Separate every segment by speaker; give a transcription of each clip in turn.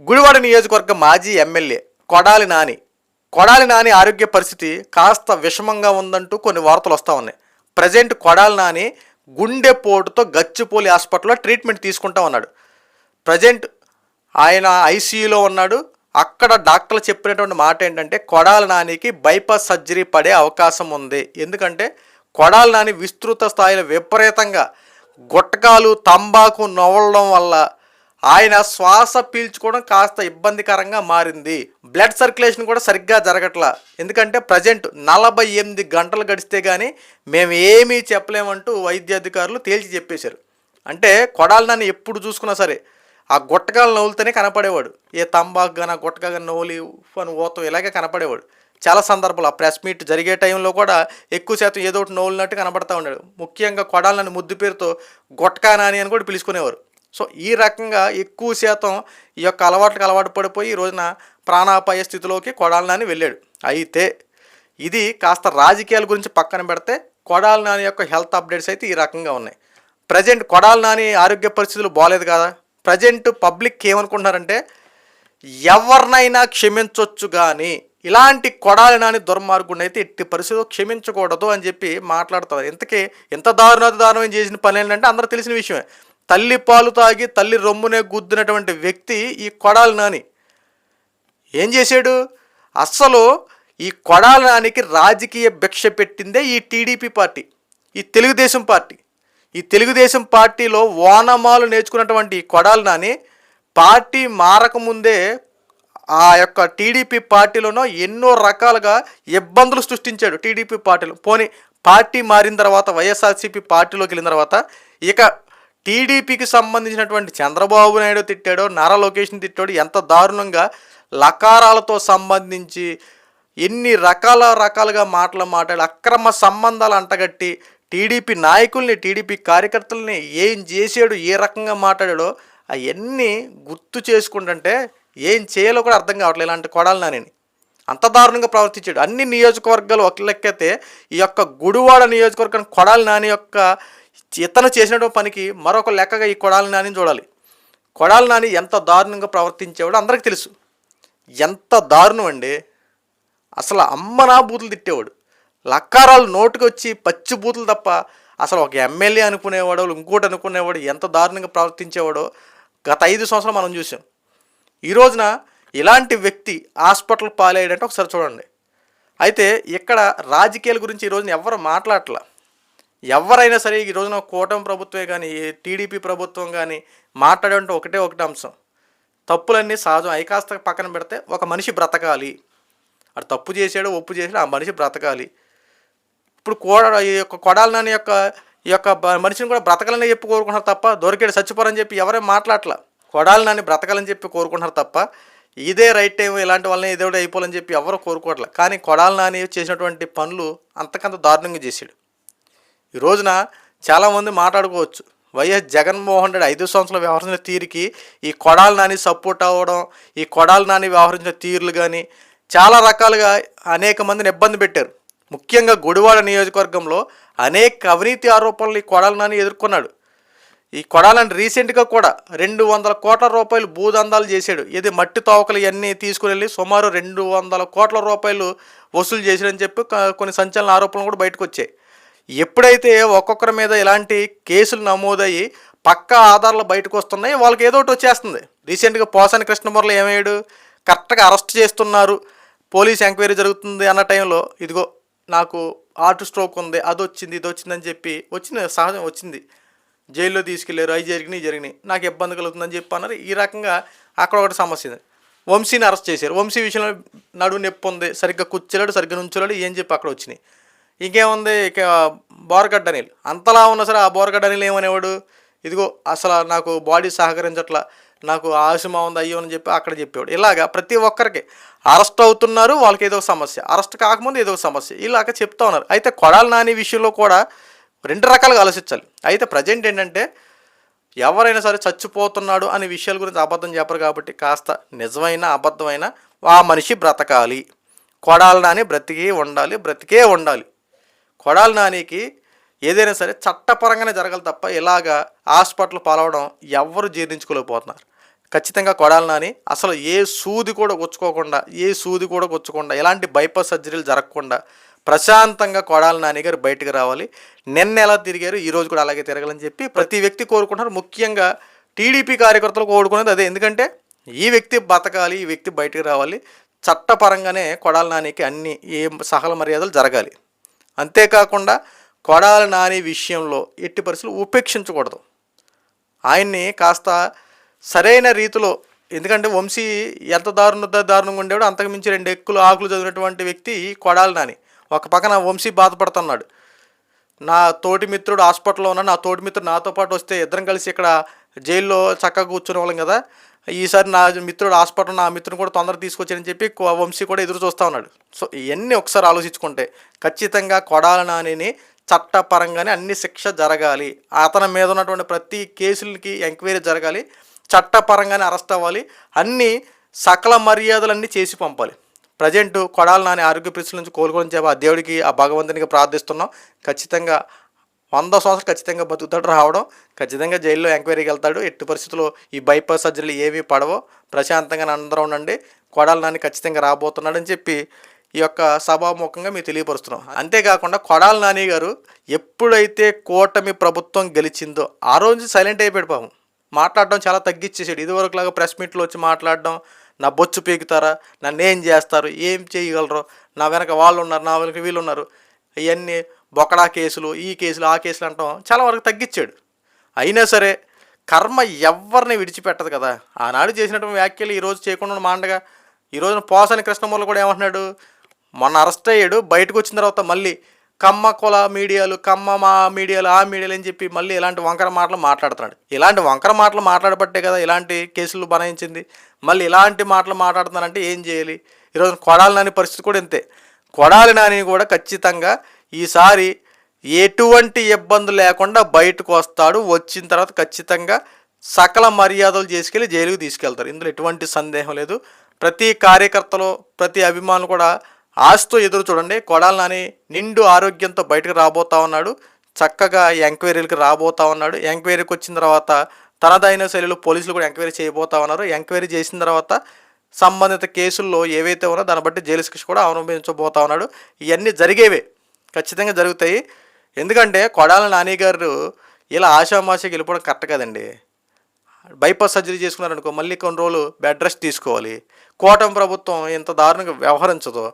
Speaker 1: గుడివాడ నియోజకవర్గ మాజీ ఎమ్మెల్యే కొడాలి నాని. కొడాలి నాని ఆరోగ్య పరిస్థితి కాస్త విషమంగా ఉందంటూ కొన్ని వార్తలు వస్తూ ఉన్నాయి. ప్రజెంట్ కొడాలి నాని గుండెపోటుతో గచ్చిపోలి హాస్పిటల్లో ట్రీట్మెంట్ తీసుకుంటా ఉన్నాడు. ప్రజెంట్ ఆయన ఐసీయూలో ఉన్నాడు. అక్కడ డాక్టర్లు చెప్పినటువంటి మాట ఏంటంటే కొడాలి నానికి బైపాస్ సర్జరీ పడే అవకాశం ఉంది. ఎందుకంటే కొడాలి నాని విస్తృత స్థాయిలో విపరీతంగా గుట్టకాలు తంబాకు నవ్వడం వల్ల ఆయన శ్వాస పీల్చుకోవడం కాస్త ఇబ్బందికరంగా మారింది. బ్లడ్ సర్క్యులేషన్ కూడా సరిగ్గా జరగట్లా. ఎందుకంటే ప్రజెంట్ నలభై ఎనిమిది గంటలు గడిస్తే కానీ మేము ఏమీ చెప్పలేమంటూ వైద్య అధికారులు తేల్చి చెప్పేశారు. అంటే కొడాలి నన్ను ఎప్పుడు చూసుకున్నా సరే ఆ గుట్టకాలు నవ్వులతోనే కనపడేవాడు. ఏ తంబాకు కానీ ఆ గుట్టగా కానీ అని ఓతం ఇలాగే కనపడేవాడు. చాలా సందర్భాలు. ఆ ప్రెస్ మీట్ జరిగే టైంలో కూడా ఎక్కువ శాతం ఏదో ఒకటి నవ్వులినట్టు కనబడతా ఉన్నాడు ముఖ్యంగా కొడాలని ముద్దు పేరుతో గుట్టకా నాని అని కూడా పిలుచుకునేవారు. సో ఈ రకంగా ఎక్కువ శాతం ఈ యొక్క అలవాట్లకు అలవాటు పడిపోయి ఈ రోజున ప్రాణాపాయ స్థితిలోకి కొడాలనాని వెళ్ళాడు. అయితే ఇది కాస్త రాజకీయాల గురించి పక్కన పెడితే కొడాల నాని యొక్క హెల్త్ అప్డేట్స్ అయితే ఈ రకంగా ఉన్నాయి. ప్రజెంట్ కొడాల నాని ఆరోగ్య పరిస్థితులు బాగాలేదు కదా? ప్రజెంట్ పబ్లిక్ ఏమనుకుంటున్నారంటే ఎవరినైనా క్షమించవచ్చు కానీ ఇలాంటి కొడాలి నాని దుర్మార్గుడిని అయితే ఎట్టి పరిస్థితుల్లో క్షమించకూడదు అని చెప్పి మాట్లాడుతారు ఇంతకీ ఎంత దారుణ దారుణం చేసిన పని ఏంటంటే అందరూ తెలిసిన విషయమే. తల్లి పాలు తాగి తల్లి రొమ్మునే గుద్దినటువంటి వ్యక్తి ఈ కొడాలి నాని. ఏం చేశాడు? అస్సలు ఈ కొడాల నానికి రాజకీయ భిక్ష పెట్టిందే ఈ టీడీపీ పార్టీ ఈ తెలుగుదేశం పార్టీ. ఈ తెలుగుదేశం పార్టీలో ఓనమాలు నేర్చుకున్నటువంటి ఈ కొడాలి నాని పార్టీ మారకముందే ఆ యొక్క టీడీపీ పార్టీలోనో ఎన్నో రకాలుగా ఇబ్బందులు సృష్టించాడు టీడీపీ పార్టీలో. పోనీ పార్టీ మారిన తర్వాత వైఎస్ఆర్సీపీ పార్టీలోకి వెళ్ళిన తర్వాత ఇక టీడీపీకి సంబంధించినటువంటి చంద్రబాబు నాయుడు తిట్టాడో నారా లోకేష్ని తిట్టాడు ఎంత దారుణంగా లకారాలతో సంబంధించి ఎన్ని రకాల రకాలుగా మాటలు మాట్లాడి అక్రమ సంబంధాలు అంటగట్టి టీడీపీ నాయకుల్ని టీడీపీ కార్యకర్తల్ని ఏం చేసాడు ఏ రకంగా మాట్లాడాడో అవన్నీ గుర్తు చేసుకుంటుంటే ఏం చేయాలో కూడా అర్థం కావట్లేదు ఇలాంటి కొడాలి అంత దారుణంగా ప్రవర్తించాడు. అన్ని నియోజకవర్గాలు ఒక లెక్కైతే ఈ యొక్క గుడివాడ నియోజకవర్గం కొడాలి నాని యొక్క ఇతను చేసినటువంటి పనికి మరొక లెక్కగా ఈ కొడాలి నాని చూడాలి. కొడాలి నాని ఎంత దారుణంగా ప్రవర్తించేవాడో అందరికీ తెలుసు. ఎంత దారుణం అండి. అసలు అమ్మనా బూతులు తిట్టేవాడు. లక్కారాలు నోటుకు వచ్చి పచ్చి బూతులు తప్ప అసలు ఒక ఎమ్మెల్యే అనుకునేవాడో ఇంకోటి అనుకునేవాడు ఎంత దారుణంగా ప్రవర్తించేవాడో గత ఐదు సంవత్సరాలు మనం చూసాం. ఈ రోజున ఇలాంటి వ్యక్తి హాస్పిటల్ పాలయ్యాడంటే ఒకసారి చూడండి. అయితే ఇక్కడ రాజకీయాల గురించి ఈ రోజున ఎవరు మాట్లాడట్లా. ఎవరైనా సరే ఈ రోజున కూటమి ప్రభుత్వమే కానీ టీడీపీ ప్రభుత్వం కానీ మాట్లాడే ఒకటే ఒకటే అంశం. తప్పులన్నీ సహజం. అవి కాస్త పక్కన పెడితే ఒక మనిషి బ్రతకాలి. అటు తప్పు చేశాడు ఒప్పు చేశాడు ఆ మనిషి బ్రతకాలి. ఇప్పుడు కోడ ఈ యొక్క కొడాలని యొక్క ఈ యొక్క మనిషిని కూడా బ్రతకాలని చెప్పి కోరుకుంటున్నారు తప్ప దొరికాడు చచ్చిపోరని చెప్పి ఎవరే మాట్లాడట్లా. కొడాలని బ్రతకాలని చెప్పి కోరుకుంటున్నారు తప్ప ఇదే రైట్ టైం ఇలాంటి వాళ్ళని ఏదో అయిపోవాలని చెప్పి ఎవరు కోరుకోవట్లే. కానీ కొడాలని నాని చేసినటువంటి పనులు అంతకంత దారుణంగా చేశాడు. ఈ రోజున చాలామంది మాట్లాడుకోవచ్చు. వైఎస్ జగన్మోహన్ రెడ్డి ఐదు సంవత్సరాలు వ్యవహరించిన తీరుకి ఈ కొడాలి నాని సపోర్ట్ అవ్వడం ఈ కొడాలి నాని వ్యవహరించిన తీరులు కానీ చాలా రకాలుగా అనేక మందిని ఇబ్బంది పెట్టారు. ముఖ్యంగా గుడివాడ నియోజకవర్గంలో అనేక అవినీతి ఆరోపణలు ఈ కొడాలి నాని ఎదుర్కొన్నాడు. ఈ కొడాలని రీసెంట్గా కూడా రెండు వందల కోట్ల రూపాయలు భూదందాలు చేశాడు. ఇది మట్టి తోకలు ఇవన్నీ తీసుకుని వెళ్ళి సుమారు రెండు వందల కోట్ల రూపాయలు వసూలు చేశాడని చెప్పి కొన్ని సంచలన ఆరోపణలు కూడా బయటకు వచ్చాయి. ఎప్పుడైతే ఒక్కొక్కరి మీద ఇలాంటి కేసులు నమోదయ్యి పక్కా ఆధారాలు బయటకు వస్తున్నాయి వాళ్ళకి ఏదో ఒకటి వచ్చేస్తుంది. రీసెంట్గా పోసాని కృష్ణమురళి ఏమయ్యాడు? కరెక్ట్గా అరెస్ట్ చేస్తున్నారు. పోలీస్ ఎంక్వైరీ జరుగుతుంది అన్న టైంలో ఇదిగో నాకు హార్ట్ స్ట్రోక్ ఉంది అది వచ్చింది ఇది వచ్చిందని చెప్పి వచ్చింది సహజం వచ్చింది. జైల్లో తీసుకెళ్ళారు అవి జరిగినాయి జరిగినాయి. నాకు ఇబ్బంది కలుగుతుందని చెప్పి అన్నారు. ఈ రకంగా అక్కడ ఒకటి సమస్య ఉంది. వంశీని అరెస్ట్ చేశారు. వంశీ విషయంలో నడువు నొప్పి ఉంది. సరిగ్గా కూర్చోలేడు సరిగ్గా నుంచోలేడు ఏం చెప్పి అక్కడ వచ్చినాయి. ఇంకేముంది? ఇక బోర్గడ్డ అనిల్. అంతలా ఉన్నా సరే ఆ బోర్గడ్డ అనిల్ ఏమనేవాడు? ఇదిగో అసలు నాకు బాడీ సహకరించట్లా నాకు ఆశమా ఉంది అయ్యో అని చెప్పి అక్కడ చెప్పేవాడు. ఇలాగా ప్రతి ఒక్కరికి అరెస్ట్ అవుతున్నారు వాళ్ళకి ఏదో ఒక సమస్య. అరెస్ట్ కాకముందు ఏదో ఒక సమస్య. ఇలాగ చెప్తా ఉన్నారు. అయితే కొడాలి నాని విషయంలో కూడా రెండు రకాలుగా ఆలోచించాలి. అయితే ప్రజెంట్ ఏంటంటే ఎవరైనా సరే చచ్చిపోతున్నాడు అనే విషయాల గురించి అబద్ధం చెప్పరు కాబట్టి కాస్త నిజమైన అబద్ధమైన ఆ మనిషి బ్రతకాలి. కొడాలి నాని బ్రతికే ఉండాలి బ్రతికే ఉండాలి. కొడాలి నానికి ఏదైనా సరే చట్టపరంగానే జరగాలి తప్ప ఇలాగా హాస్పిటల్ పాలవడం ఎవ్వరు జీర్ణించుకోలేకపోతున్నారు. ఖచ్చితంగా కొడాలి నాని అసలు ఏ సూది కూడా గుచ్చుకోకుండా ఏ సూది కూడా గుచ్చకుండా ఎలాంటి బైపాస్ సర్జరీలు జరగకుండా ప్రశాంతంగా కొడాలి నాని గారు బయటకు రావాలి. నిన్న ఎలా తిరిగారు ఈ రోజు కూడా అలాగే తిరగాలని చెప్పి ప్రతి వ్యక్తి కోరుకుంటున్నారు. ముఖ్యంగా టీడీపీ కార్యకర్తలు కోరుకునేది అదే. ఎందుకంటే ఈ వ్యక్తి బతకాలి ఈ వ్యక్తి బయటకు రావాలి. చట్టపరంగానే కొడాలి నానికి అన్ని ఏ సహల మర్యాదలు జరగాలి. అంతేకాకుండా కొడాలి నాని విషయంలో ఎట్టి పరిస్థితులు ఉపేక్షించకూడదు. ఆయన్ని కాస్త సరైన రీతిలో ఎందుకంటే వంశీ ఎంత దారుణ దారుణంగా ఉండేవాడు అంతకు మించి రెండు ఎక్కులు ఆకులు చదివినటువంటి వ్యక్తి కొడాలి నాని. ఒక పక్కన వంశీ బాధపడుతున్నాడు. నా తోటి మిత్రుడు హాస్పిటల్లో ఉన్న నా తోటి మిత్రుడు నాతో పాటు వస్తే ఇద్దరం కలిసి ఇక్కడ జైల్లో చక్కగా కూర్చునే వాళ్ళం కదా. ఈసారి నా మిత్రుడు హాస్పిటల్ నా మిత్రుడు కూడా తొందరగా తీసుకొచ్చారని చెప్పి వంశీ కూడా ఎదురు చూస్తూ ఉన్నాడు. సో ఇవన్నీ ఒకసారి ఆలోచించుకుంటే ఖచ్చితంగా కొడాల నానిని చట్టపరంగానే అన్ని శిక్ష జరగాలి. అతని మీద ఉన్నటువంటి ప్రతి కేసులకి ఎంక్వైరీ జరగాలి. చట్టపరంగానే అరెస్ట్ అవ్వాలి. అన్ని సకల మర్యాదలన్నీ చేసి పంపాలి. ప్రజెంట్ కొడాల నాని ఆరోగ్య పరిస్థితుల నుంచి కోలుకోవడం చెప్పి ఆ దేవుడికి ఆ భగవంతునికి ప్రార్థిస్తున్నాం. ఖచ్చితంగా వంద సంవత్సరాలు ఖచ్చితంగా బతుకుతాడు రావడం ఖచ్చితంగా జైల్లో ఎంక్వైరీకి వెళ్తాడు. ఎట్టి పరిస్థితుల్లో ఈ బైపాస్ సర్జరీలు ఏవి పడవో. ప్రశాంతంగా అందరం ఉండండి. కొడాల నాని ఖచ్చితంగా రాబోతున్నాడని చెప్పి ఈ యొక్క సభాముఖంగా మీకు తెలియపరుస్తున్నాం. అంతేకాకుండా కొడాల నాని గారు ఎప్పుడైతే కూటమి ప్రభుత్వం గెలిచిందో ఆ రోజు సైలెంట్ అయిపోయాడు పాపం. మాట్లాడడం చాలా తగ్గించేసాడు ఇదివరకులాగా ప్రెస్ మీట్లో వచ్చి మాట్లాడడం నా బొచ్చు పీకుతారా నన్ను ఏం చేస్తారు ఏం చేయగలరు నా వెనక వాళ్ళు ఉన్నారు నా వెనక వీళ్ళు ఉన్నారు ఇవన్నీ బొకడా కేసులు ఈ కేసులు ఆ కేసులు అంటాం. చాలా వరకు తగ్గించాడు. అయినా సరే కర్మ ఎవరిని విడిచిపెట్టదు కదా. ఆనాడు చేసినటువంటి వ్యాఖ్యలు ఈరోజు చేయకుండా మాండగా ఈ రోజున పోసని కృష్ణమూర్తి కూడా ఏమంటున్నాడు? మొన్న అరెస్ట్ అయ్యాడు బయటకు వచ్చిన తర్వాత మళ్ళీ కమ్మ కుల మీడియాలు కమ్మ మా మీడియాలు ఆ మీడియాలు అని చెప్పి మళ్ళీ ఇలాంటి వంకర మాటలు మాట్లాడుతున్నాడు. ఇలాంటి వంకర మాటలు మాట్లాడబట్టే కదా ఇలాంటి కేసులు బనాయించింది. మళ్ళీ ఇలాంటి మాటలు మాట్లాడుతున్నారంటే ఏం చేయాలి? ఈరోజు కొడాలి నాని పరిస్థితి కూడా ఇంతే. కొడాలి నాని కూడా ఖచ్చితంగా ఈసారి ఎటువంటి ఇబ్బంది లేకుండా బయటకు వస్తాడు. వచ్చిన తర్వాత ఖచ్చితంగా సకల మర్యాదలు చేసుకెళ్ళి జైలుకి తీసుకెళ్తారు. ఇందులో ఎటువంటి సందేహం లేదు. ప్రతి కార్యకర్తలు ప్రతి అభిమానులు కూడా ఆశతో ఎదురు చూడండి. కొడాలి నాని నిండు ఆరోగ్యంతో బయటకు రాబోతా ఉన్నాడు. చక్కగా ఎంక్వైరీలకు రాబోతా ఉన్నాడు. ఎంక్వైరీకి వచ్చిన తర్వాత తనదైన శైలిలో పోలీసులు కూడా ఎంక్వైరీ చేయబోతా ఉన్నారు. ఎంక్వైరీ చేసిన తర్వాత సంబంధిత కేసుల్లో ఏవైతే ఉన్నాయో దాన్ని బట్టి జైలు శిక్ష కూడా అవలంబించబోతా ఉన్నాడు. ఇవన్నీ జరిగేవే. ఖచ్చితంగా జరుగుతాయి. ఎందుకంటే కొడాల నాని గారు ఇలా ఆషామాషకి వెళ్ళిపోవడం కరెక్ట్ కదండి. బైపాస్ సర్జరీ చేసుకున్నారనుకో మళ్ళీ కొన్ని రోజులు బెడ్ రెస్ట్ తీసుకోవాలి. కోటం ప్రభుత్వం ఇంత దారుణంగా వ్యవహరించదు.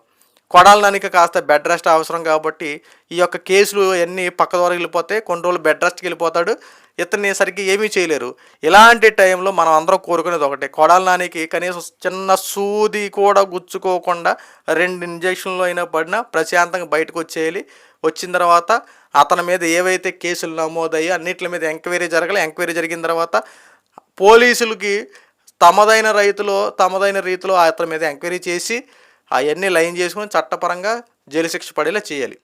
Speaker 1: కొడాలనానికి కాస్త బెడ్ రెస్ట్ అవసరం కాబట్టి ఈ యొక్క కేసులు అన్నీ పక్క ద్వారా వెళ్ళిపోతే కొన్ని రోజులు బెడ్ రెస్ట్కి వెళ్ళిపోతాడు. ఇతన్ని సరిగ్గా ఏమీ చేయలేరు. ఇలాంటి టైంలో మనం అందరం కోరుకునేది ఒకటే. కొడాల నానికి కనీసం చిన్న సూది కూడా గుచ్చుకోకుండా రెండు ఇంజక్షన్లు అయినా పడినా ప్రశాంతంగా బయటకు వచ్చేయాలి. వచ్చిన తర్వాత అతని మీద ఏవైతే కేసులు నమోదయ్యో అన్నిటి మీద ఎంక్వైరీ జరగాలి. ఎంక్వైరీ జరిగిన తర్వాత పోలీసులకి తమదైన రైతులు తమదైన రీతిలో అతని మీద ఎంక్వైరీ చేసి అవన్నీ లైన్ చేసుకుని చట్టపరంగా జైలు శిక్ష పడేలా చేయాలి.